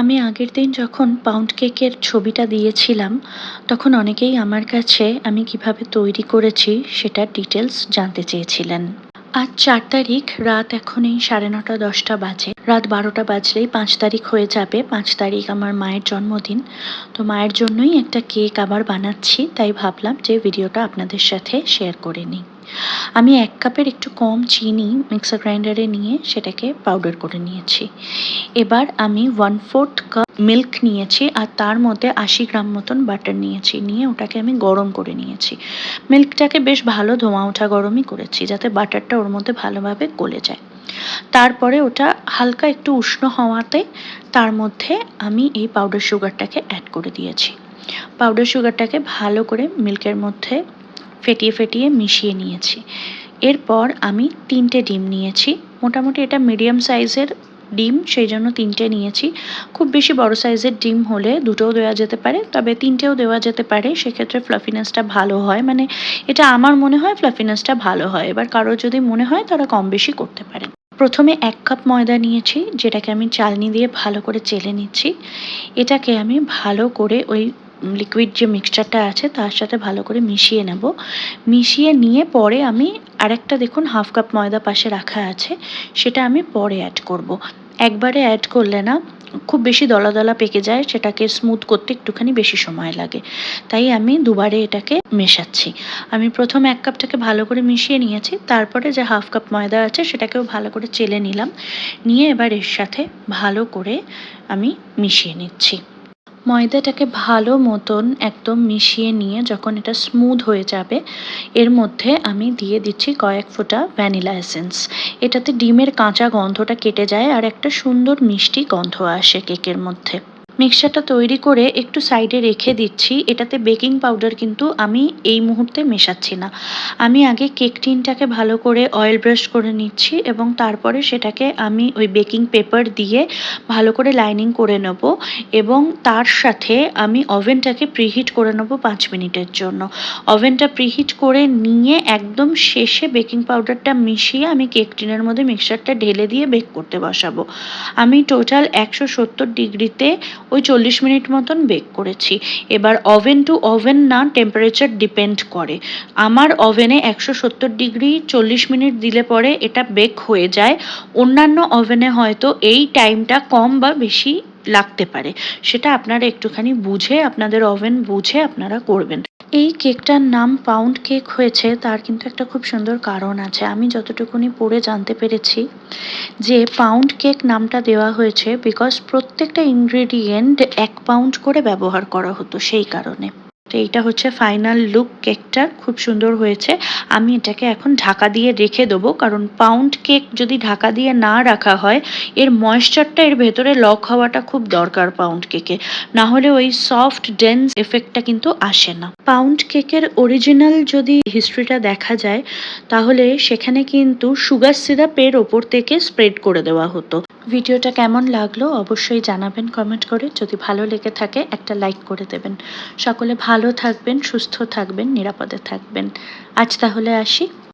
আমি আগের দিন যখন পাউন্ড কেকের ছবিটা দিয়েছিলাম, তখন অনেকেই আমার কাছে আমি কীভাবে তৈরি করেছি সেটার ডিটেলস জানতে চেয়েছিলেন। আজ চার তারিখ, রাত এখন এই সাড়ে নটা, দশটা বাজে। রাত বারোটা বাজলেই পাঁচ তারিখ হয়ে যাবে। পাঁচ তারিখ আমার মায়ের জন্মদিন। তো মায়ের জন্যই একটা কেক আবার বানাচ্ছি, তাই ভাবলাম যে ভিডিওটা আপনাদের সাথে শেয়ার করে নিই। আমি এক কাপের একটু কম চিনি মিক্সার গ্রাইন্ডারে নিয়ে সেটাকে পাউডার করে নিয়েছি। এবার আমি ওয়ান ফোর্থ কাপ মিল্ক নিয়েছি আর তার মধ্যে আশি গ্রাম মতন বাটার নিয়েছি। নিয়ে ওটাকে আমি গরম করে নিয়েছি। মিল্কটাকে বেশ ভালো ধোঁয়া ওঠা গরমই করেছি যাতে বাটারটা ওর মধ্যে ভালোভাবে গলে যায়। তারপরে ওটা হালকা একটু উষ্ণ হওয়াতে তার মধ্যে আমি এই পাউডার সুগারটাকে অ্যাড করে দিয়েছি। পাউডার সুগারটাকে ভালো করে মিল্কের মধ্যে ফেটিয়ে ফেটিয়ে মিশিয়ে নিয়েছি। এরপর আমি তিনটে ডিম নিয়েছি। মোটামুটি এটা মিডিয়াম সাইজের ডিম, সেই জন্য তিনটে নিয়েছি। খুব বেশি বড় সাইজের ডিম হলে দুটোও দেওয়া যেতে পারে, তবে তিনটেও দেওয়া যেতে পারে। সেক্ষেত্রে ফ্লাফিনেসটা ভালো হয়। মানে এটা আমার মনে হয় ফ্লাফিনেসটা ভালো হয়। এবার কারও যদি মনে হয়, তারা কম বেশি করতে পারে। প্রথমে এক কাপ ময়দা নিয়েছি, যেটাকে আমি চালনি দিয়ে ভালো করে চেলে নিচ্ছি। এটাকে আমি ভালো করে ওই লিকুইড যে মিক্সচারটা আছে, তার সাথে ভালো করে মিশিয়ে নেব। মিশিয়ে নিয়ে পরে আমি আরেকটা দেখুন হাফ কাপ ময়দা পাশে রাখা আছে, সেটা আমি পরে অ্যাড করব। একবারে অ্যাড করলে না, খুব বেশি দলা দলা পেকে যায়, সেটাকে স্মুথ করতে একটুখানি বেশি সময় লাগে। তাই আমি দুবারে এটাকে মেশাচ্ছি। আমি প্রথম এক কাপটাকে ভালো করে মিশিয়ে নিয়েছি, তারপরে যে হাফ কাপ ময়দা আছে, সেটাকেও ভালো করে চেলে নিলাম। নিয়ে এবার এর সাথে ভালো করে আমি মিশিয়ে নিচ্ছি। ময়দাটাকে ভালো মতন একদম মিশিয়ে নিয়ে যখন এটা স্মুথ হয়ে যাবে, এর মধ্যে আমি দিয়ে দিচ্ছি কয়েক ফোঁটা ভ্যানিলা এসেন্স এটাতে ডিমের কাঁচা গন্ধটা কেটে যায় আর একটা সুন্দর মিষ্টি গন্ধ আসে কেকের মধ্যে। মিক্সচারটা তৈরি করে একটু সাইডে রেখে দিচ্ছি। এটাতে বেকিং পাউডার কিন্তু আমি এই মুহূর্তে মেশাচ্ছি না। আমি আগে কেক টিনটাকে ভালো করে অয়েল ব্রাশ করে নিচ্ছি এবং তারপরে সেটাকে আমি ওই বেকিং পেপার দিয়ে ভালো করে লাইনিং করে নেব এবং তার সাথে আমি ওভেনটাকে প্রিহিট করে নেব পাঁচ মিনিটের জন্য। ওভেনটা প্রিহিট করে নিয়ে একদম শেষে বেকিং পাউডারটা মিশিয়ে আমি কেক টিনের মধ্যে মিক্সচারটা ঢেলে দিয়ে বেক করতে বসাবো। আমি টোটাল একশো সত্তর ডিগ্রিতে ওই চল্লিশ মিনিট মতন বেক করেছি। এবার ওভেন টু ওভেন না টেম্পারেচার ডিপেন্ড করে। আমার ওভেনে একশো সত্তর ডিগ্রি চল্লিশ মিনিট দিলে পরে এটা বেক হয়ে যায়। অন্যান্য ওভেনে হয়তো এই টাইমটা কম বা বেশি লাগতে পারে। সেটা আপনারা একটুখানি বুঝে, আপনাদের ওভেন বুঝে আপনারা করবেন। এই কেকটার নাম পাউন্ড কেক হয়েছে, তার কিন্তু একটা খুব সুন্দর কারণ আছে। আমি যতটুকুনি পড়ে জানতে পেরেছি যে পাউন্ড কেক নামটা দেওয়া হয়েছে বিকজ প্রত্যেকটা ইনগ্রেডিয়েন্ট এক পাউন্ড করে ব্যবহার করা হতো সেই কারণে। তো এইটা হচ্ছে ফাইনাল লুক কেকটা খুব সুন্দর হয়েছে। আমি এটাকে এখন ঢাকা দিয়ে রেখে দেবো। কারণ পাউন্ড কেক যদি ঢাকা দিয়ে না রাখা হয়, এর ময়েশ্চারটা এর ভেতরে লক হওয়াটা খুব দরকার পাউন্ড কেকে না হলে ওই সফট ডেন্স এফেক্টটা কিন্তু আসে না। পাউন্ড কেকের অরিজিনাল যদি হিস্ট্রিটা দেখা যায়, তাহলে সেখানে কিন্তু সুগার সিরাপের ওপর থেকে স্প্রেড করে দেওয়া হতো। ভিডিওটা কেমন লাগল অবশ্যই জানাবেন কমেন্ট করে। যদি ভালো লেগে থাকে, একটা লাইক করে দেবেন। সকলে ভালো থাকবেন, সুস্থ থাকবেন, নিরাপদে থাকবেন। আজ তাহলে আসি।